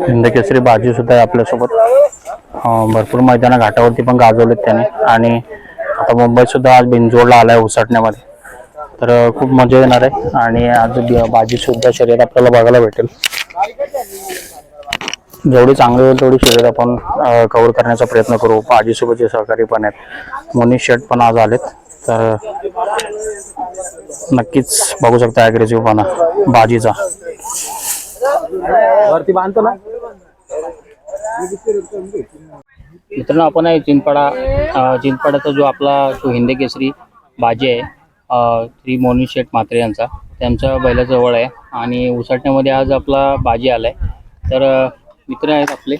हिंदकेसरी बाजी सुद्धा आहे आपल्यासोबत. भरपूर मैदान घाटावरती पण गाजवलेत त्याने. आणि आता मुंबईत सुद्धा आज बिनजोडला आलाय उसटण्यामध्ये. तर खूप मजा येणार आहे. आणि आज बाजी सुद्धा शरीर आपल्याला बघायला भेटेल. जेवढी चांगली होईल तेवढी शरीर आपण कव्हर करण्याचा प्रयत्न करू. बाजीसोबतचे सहकारी पण आहेत. मोनिश शेट पण आज आलेत. तर नक्कीच बघू शकता ॲग्रेसिव्हपणा बाजीचा वरती बांधतो ना? मित्रांनो आपण आहे चिंचपाडा अ, चिंचपाड्याचा जो आपला जो हिंद केसरी बाजी आहे श्री मोनी शेठ म्हात्रे यांचा त्यांच्या बैलाजवळ आहे आणि उसाटण्यामध्ये आज आपला बाजी आलाय. तर अ, मित्र आहेत आपले.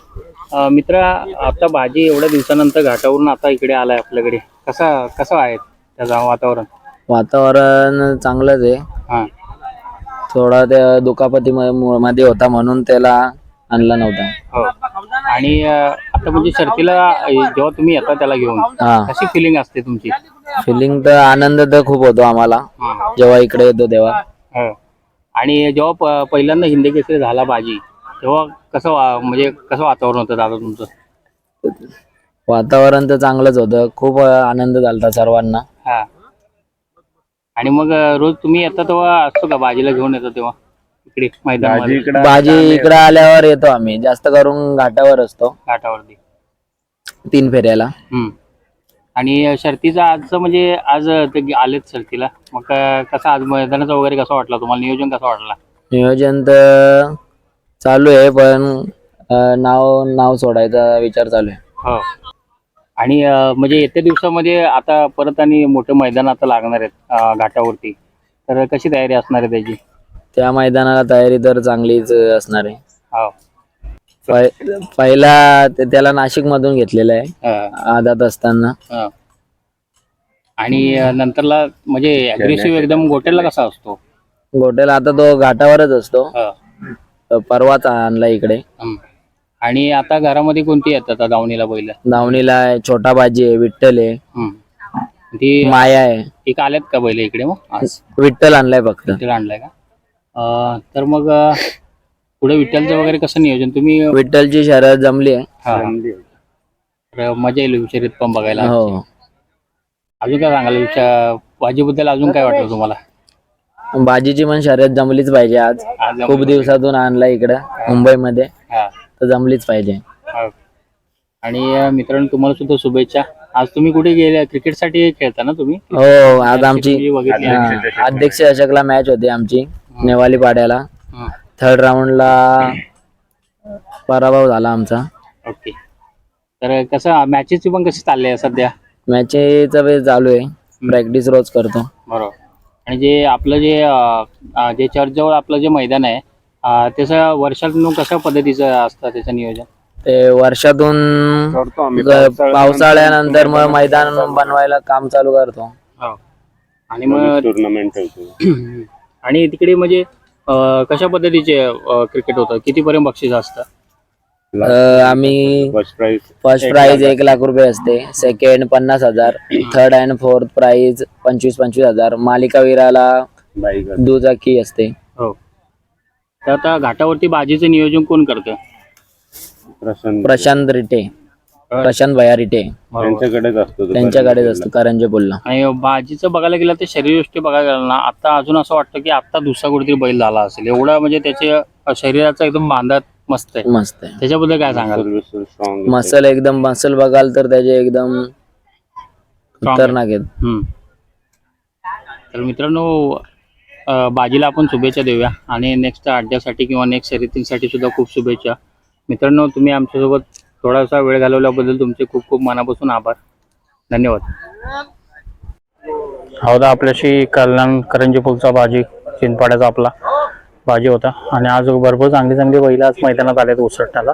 मित्र आता बाजी एवढ्या दिवसानंतर घाटावरून आता इकडे आलाय आपल्याकडे. कसा कसं आहे त्याचं वातावरण? वातावरण चांगलंच आहे. हां. थोडा त्या दुखापती मध्ये होता म्हणून त्याला आणला नव्हता. हो. आणि अ, आता म्हणजे शर्तीला अ, जेव्हा तुम्ही येता त्याला घेऊन हा. कशी फिलिंग असते तुमची? फिलिंग तर आनंद तर खूप होतो आम्हाला. हां. जेव्हा इकडे येतो तेव्हा. हो. आणि जेव्हा प- पहिल्यांदा हिंदी केसरी झाला बाजी तेव्हा कसं वा- म्हणजे कसं वातावरण होतं दादा तुमचं? वातावरण तर चांगलंच होतं. खूप आनंद झाला सर्वांना. हा. आणि मग रोज तुम्ही येता तेव्हा असतो का? बाजीला घेऊन येतो तेव्हा? इकडे मैदान बाजी इकडे आल्यावर येतो आम्ही. जास्त करून घाटावर असतो. घाटावरती. तीन फेऱ्याला. हम्म. आणि शर्तीचं आजचं म्हणजे आज ते गे- आलेत शर्तीला. मग अं, कसं आज मैदानाचं वगैरे कसं वाटलं? तुम्हाला नियोजन कसं वाटलं? नियोजन तर चालू आहे पण अं, नाव नाव सोडायचा विचार चालू आहे. हो. आणि म्हणजे येत्या दिवसामध्ये आता परत आणि मोठं मैदान आता लागणार आहेत घाटावरती. तर कशी तयारी असणार आहे त्याची? त्या मैदानाला तयारी तर चांगलीच असणार आहे. हो. पहि- पहिला ते- त्याला नाशिक मधून घेतलेलं आहे हा, आदात असताना. हा. आणि अं, नंतरला म्हणजे अग्रेसिव्ह एकदम गोटेला कसा असतो? गोट्याला आता तो घाटावरच असतो. हा. परवाच आणला इकडे. हम्म. आणि आता घरामध्ये कोणती येतात आता दावणीला बैल? दावणीला आहे, छोटा बाजी आहे विठ्ठल आहे. ती माया आहे. एक आल्यात का बैल इकडे मग? आज. विठ्ठल आणलाय फक्त. विठ्ठल आणलाय का? अं, तर मग अं, पुढे विठ्ठलचं वगैरे कसं नियोजन? तुम्ही विठ्ठलची शर्यत जमली आहे. हा. तर मजा येईल शर्यत पण बघायला हो. अजून काय सांगाल? विषय बाजीबद्दल अजून काय वाटतं तुम्हाला? बाजीची पण शर्यत जमलीच पाहिजे आज. आज खूप दिवसातून आणला इकडं मुंबईमध्ये. हा. तर जमलीच पाहिजे. हा. आणि अं, मित्रांनो तुम्हाला सुद्धा शुभेच्छा. आज तुम्ही कुठे गेले? क्रिकेटसाठी खेळता ना तुम्ही? हो आज आमची बघितली. हा, अध्यक्ष अशोकला मॅच होती आमची नेवाली पाड्याला. हा. थर्ड राऊंडला पराभव झाला आमचा. ओके. तर कसं मॅचेसची पण कशी चालली आहे सध्या? मॅचचा वेळ चालू आहे. प्रॅक्टिस रोज करतो. बरोबर. आणि जे आपलं जे अं, अं, जे चर्चजवळ आपलं जे मैदान आहे त्याचं वर्षातून कशा पद्धतीचं असतं त्याचं नियोजन? ते वर्षातून पावसाळ्यानंतर मग मैदान बनवायला काम चालू करतो. आणि मग टुर्नामेंट ठेवतो. आणि तिकडे म्हणजे अं, कशा पद्धतीचे क्रिकेट होतं? कितीपर्यंत बक्षीस असतं? अं, आम्ही फर्स्ट प्राइज फर्स्ट प्राइज एक लाख रुपये असते. सेकंड पन्नास हजार. थर्ड अँड फोर्थ प्राइज पंचवीस पंचवीस हजार. मालिकावीराला बाईक दुचाकी असते. हो. तर आता घाटावरती बाजीचं नियोजन कोण करतं? प्रशांत रिटे. प्रशांत भया रिटे. त्यांच्याकडेच असतो तो त्यांच्याकडेच असतो करंजे बोलला. आणि बाजीचं बघायला गेलं तर शरीरदृष्टी बघायला गेलं ना आता अजून असं वाटतं की आता दुसरा कुठेतरी बैल झाला असेल. एवढा म्हणजे त्याच्या शरीराचा एकदम बांधात मस्त आहे. मस्त आहे. त्याच्याबद्दल काय सांगाल? स्ट्रॉंग मसल एकदम मसल बघाल तर त्याचे एकदम खतरनाक आहेत. हम्म. तर मित्रांनो बाजीला आपण शुभेच्छा देऊया. आणि नेक्स्ट अड्ड्यासाठी किंवा नेक्स्ट शर्यतींसाठी सुद्धा खूप शुभेच्छा. मित्रांनो तुम्ही आमच्यासोबत थोडासा वेळ घालवल्याबद्दल तुमचे खूप खूप मनापासून आभार. धन्यवाद. हो हौदा आपल्याशी कल्याण करंजी पुलचा बाजी चिंतपाड्याचा आपला बाजी होता. आणि आज भरपूर चांगली चांगली बैल आज मैदानात आल्यात उसरण्याला